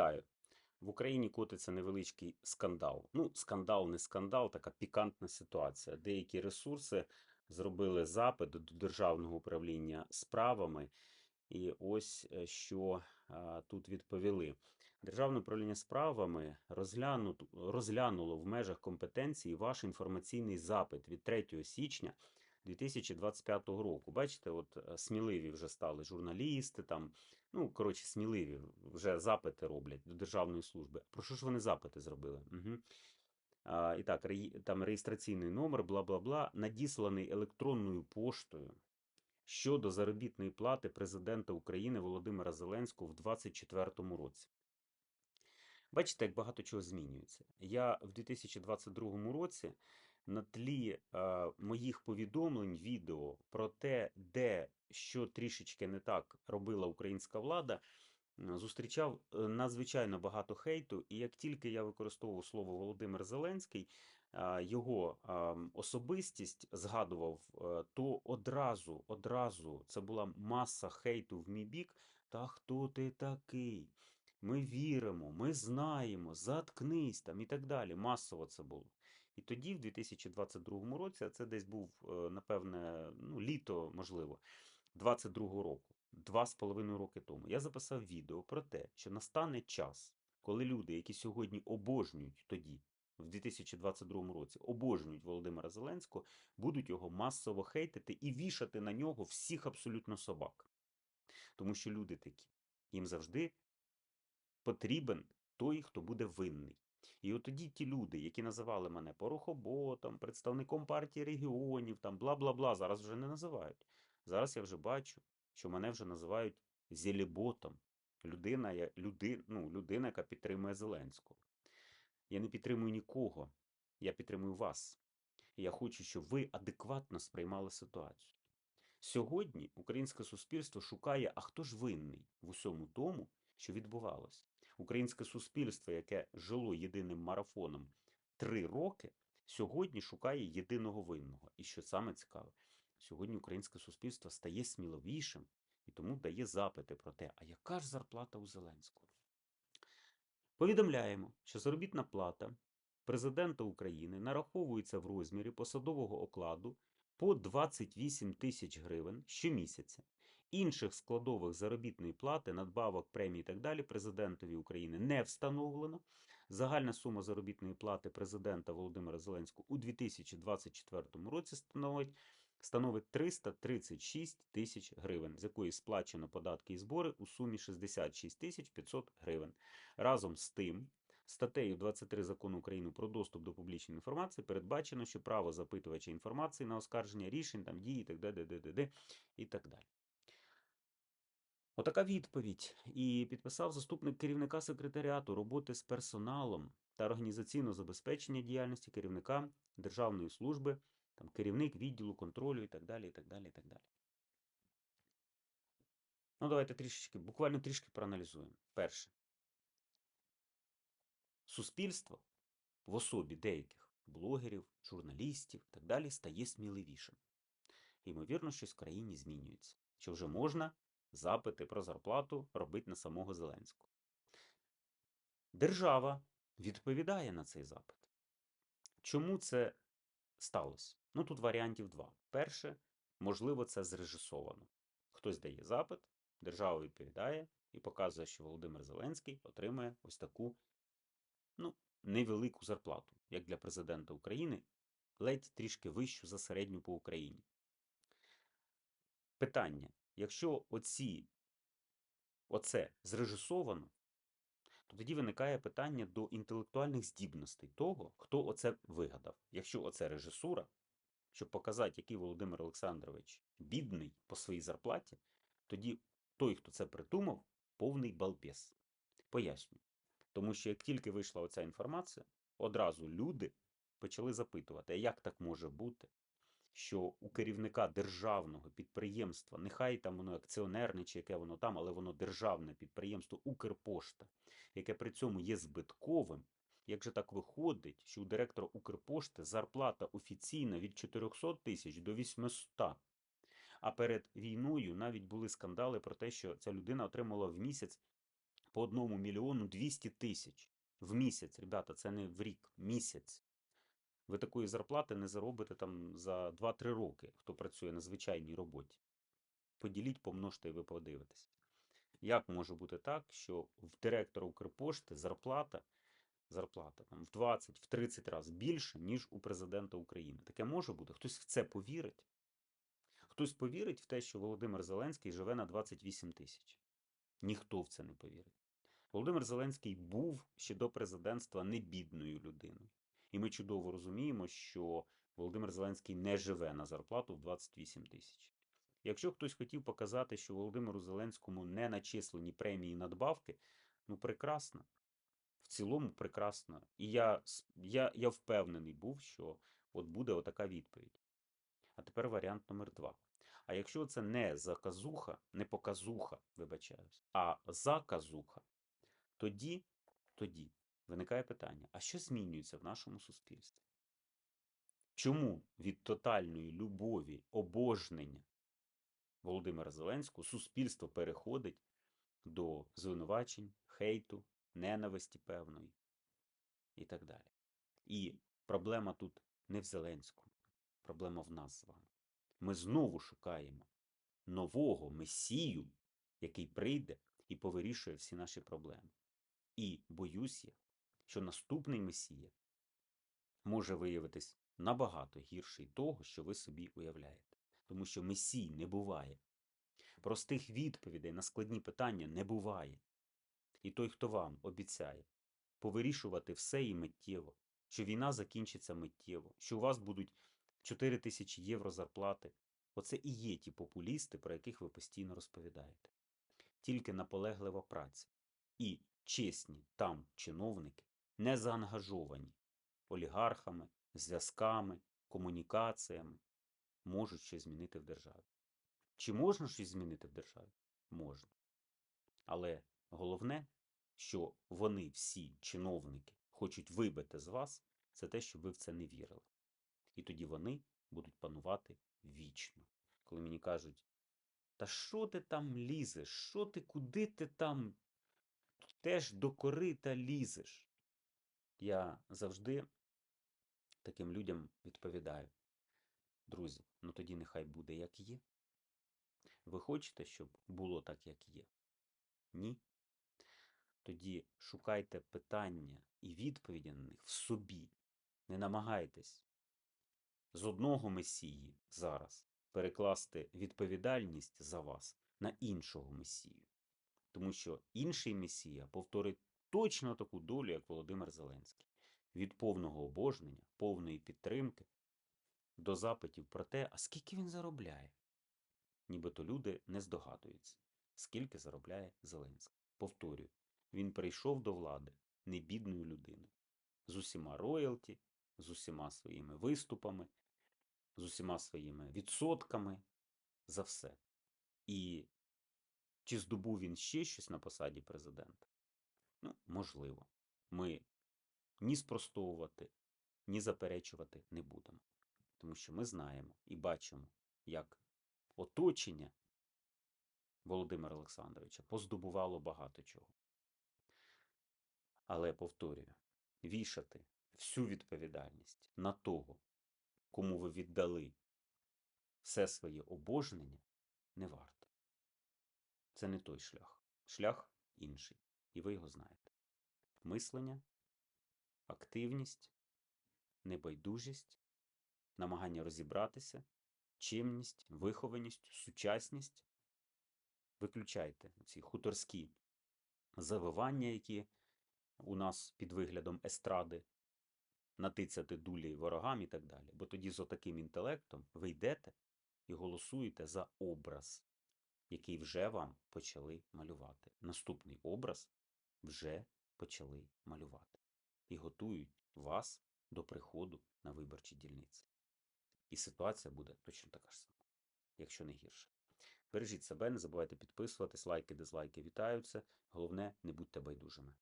Вітаю! В Україні котиться невеличкий скандал. Ну, скандал, не скандал, така пікантна ситуація. Деякі ресурси зробили запит до Державного управління справами, і ось е, що а, тут відповіли. Державне управління справами розглянут- розглянуло в межах компетенції ваш інформаційний запит від 3 січня 2025 року. Бачите, от е, сміливі вже стали журналісти, там, ну, коротше, сміливі вже запити роблять до державної служби. Про що ж вони запити зробили? Угу. А, і так, реї- там реєстраційний номер, бла бла бла, надісланий електронною поштою щодо заробітної плати президента України Володимира Зеленського в 2024 році. Бачите, як багато чого змінюється. Я в 2022 році на тлі е, моїх повідомлень, відео про те, де що трішечки не так робила українська влада, зустрічав е, надзвичайно багато хейту. І як тільки я використовував слово Володимир Зеленський, а, його м, особистість згадував, е, то одразу, одразу це була маса хейту в мій бік. Та хто ти такий? Ми віримо, ми знаємо, заткнись там і так далі. Масово це було. І тоді, в 2022 році, а це десь був, е, напевне, ну, літо, можливо, 22 року, два з половиною роки тому, я записав відео про те, що настане час, коли люди, які сьогодні обожнюють тоді, в 2022 році, обожнюють Володимира Зеленського, будуть його масово хейтити і вішати на нього всіх абсолютно собак. Тому що люди такі, їм завжди потрібен той, хто буде винний. І от тоді ті люди, які називали мене порохоботом, представником партії регіонів, там бла-бла-бла, зараз вже не називають. Зараз я вже бачу, що мене вже називають зеліботом. Людина, люди, ну, людина, яка підтримує Зеленського. Я не підтримую нікого, я підтримую вас. Я хочу, щоб ви адекватно сприймали ситуацію. Сьогодні українське суспільство шукає, а хто ж винний в усьому тому, що відбувалося. Українське суспільство, яке жило єдиним марафоном три роки, сьогодні шукає єдиного винного. І що саме цікаве, сьогодні українське суспільство стає сміловішим і тому дає запити про те, а яка ж зарплата у Зеленського? Повідомляємо, що заробітна плата президента України нараховується в розмірі посадового окладу по 28 тисяч гривень щомісяця. Інших складових заробітної плати, надбавок, премій і так далі президентові України не встановлено. Загальна сума заробітної плати президента Володимира Зеленського у 2024 році становить становить 336 тисяч гривень, з якої сплачено податки і збори у сумі 66 тисяч 500 гривень. Разом з тим, статтею 23 закону України про доступ до публічної інформації передбачено, що право запитувача інформації на оскарження рішень, там дії, так далі, і так далі. Отака відповідь. І підписав заступник керівника секретаріату роботи з персоналом та організаційного забезпечення діяльності керівника Державної служби, там, керівник відділу контролю і так далі, і так далі, і так далі. Ну, давайте трішечки, буквально трішки проаналізуємо. Перше. Суспільство в особі деяких блогерів, журналістів і так далі стає сміливішим. Ймовірно, щось в країні змінюється. Що вже можна запити про зарплату робити на самого Зеленського. Держава відповідає на цей запит. Чому це сталося? Ну, тут варіантів два. Перше, можливо, це зрежисовано. Хтось дає запит, держава відповідає і показує, що Володимир Зеленський отримує ось таку ну, невелику зарплату, як для президента України, ледь трішки вищу за середню по Україні. Питання: якщо оці, оце зрежисовано, то тоді виникає питання до інтелектуальних здібностей того, хто оце вигадав. Якщо оце режисура, щоб показати, який Володимир Олександрович бідний по своїй зарплаті, тоді той, хто це придумав, повний балбес. Поясню. Тому що як тільки вийшла оця інформація, одразу люди почали запитувати, а як так може бути, що у керівника державного підприємства, нехай там воно акціонерне чи яке воно там, але воно державне підприємство Укрпошта, яке при цьому є збитковим. Як же так виходить, що у директора Укрпошти зарплата офіційна від 400 тисяч до 800? А перед війною навіть були скандали про те, що ця людина отримала в місяць по одному мільйону 200 тисяч в місяць. Ребята, це не в рік, місяць. Ви такої зарплати не заробите там за 2-3 роки, хто працює на звичайній роботі. Поділіть, помножте і ви подивитесь. Як може бути так, що в директора Укрпошти зарплата, зарплата там, в 20, в 30 разів більше, ніж у президента України? Таке може бути? Хтось в це повірить? Хтось повірить в те, що Володимир Зеленський живе на 28 тисяч? Ніхто в це не повірить. Володимир Зеленський був ще до президентства не бідною людиною. І ми чудово розуміємо, що Володимир Зеленський не живе на зарплату в 28 тисяч. Якщо хтось хотів показати, що Володимиру Зеленському не начислені премії і надбавки, ну прекрасно. В цілому прекрасно. І я, я, я впевнений був, що от буде отака відповідь. А тепер варіант номер два. А якщо це не заказуха, не показуха, вибачаюсь, а заказуха, тоді, тоді виникає питання: а що змінюється в нашому суспільстві? Чому від тотальної любові, обожнення Володимира Зеленського суспільство переходить до звинувачень, хейту, ненависті певної і так далі? І проблема тут не в Зеленському, проблема в нас з вами. Ми знову шукаємо нового месію, який прийде і повирішує всі наші проблеми. І боюсь я, що наступний месія може виявитись набагато гірший того, що ви собі уявляєте. Тому що месій не буває. Простих відповідей на складні питання не буває. І той, хто вам обіцяє повирішувати все і миттєво, що війна закінчиться миттєво, що у вас будуть 4 тисячі євро зарплати, оце і є ті популісти, про яких ви постійно розповідаєте. Тільки наполеглива праця і чесні там чиновники, не заангажовані олігархами, зв'язками, комунікаціями, можуть щось змінити в державі. Чи можна щось змінити в державі? Можна. Але головне, що вони всі, чиновники, хочуть вибити з вас, це те, щоб ви в це не вірили. І тоді вони будуть панувати вічно. Коли мені кажуть, та що ти там лізеш? Що ти, куди ти там теж до корита лізеш? Я завжди таким людям відповідаю. Друзі, ну тоді нехай буде як є. Ви хочете, щоб було так, як є? Ні? Тоді шукайте питання і відповіді на них в собі. Не намагайтесь з одного месії зараз перекласти відповідальність за вас на іншого месію. Тому що інший месія повторить точно таку долю, як Володимир Зеленський. Від повного обожнення, повної підтримки до запитів про те, а скільки він заробляє. Нібито люди не здогадуються, скільки заробляє Зеленський. Повторюю, він прийшов до влади не бідною людиною, з усіма роялті, з усіма своїми виступами, з усіма своїми відсотками за все. І чи здобув він ще щось на посаді президента? Ну, можливо. Ми ні спростовувати, ні заперечувати не будемо. Тому що ми знаємо і бачимо, як оточення Володимира Олександровича поздобувало багато чого. Але повторюю, вішати всю відповідальність на того, кому ви віддали все своє обожнення, не варто. Це не той шлях. Шлях інший. І ви його знаєте. Мислення, активність, небайдужість, намагання розібратися, чимність, вихованість, сучасність. Виключайте ці хуторські завивання, які у нас під виглядом естради, натицяти дулі ворогам і так далі. Бо тоді з отаким інтелектом ви йдете і голосуєте за образ, який вже вам почали малювати. Наступний образ вже почали малювати. І готують вас до приходу на виборчі дільниці. І ситуація буде точно така ж сама, якщо не гірше. Бережіть себе, не забувайте підписуватись, лайки, дизлайки вітаються. Головне, не будьте байдужими.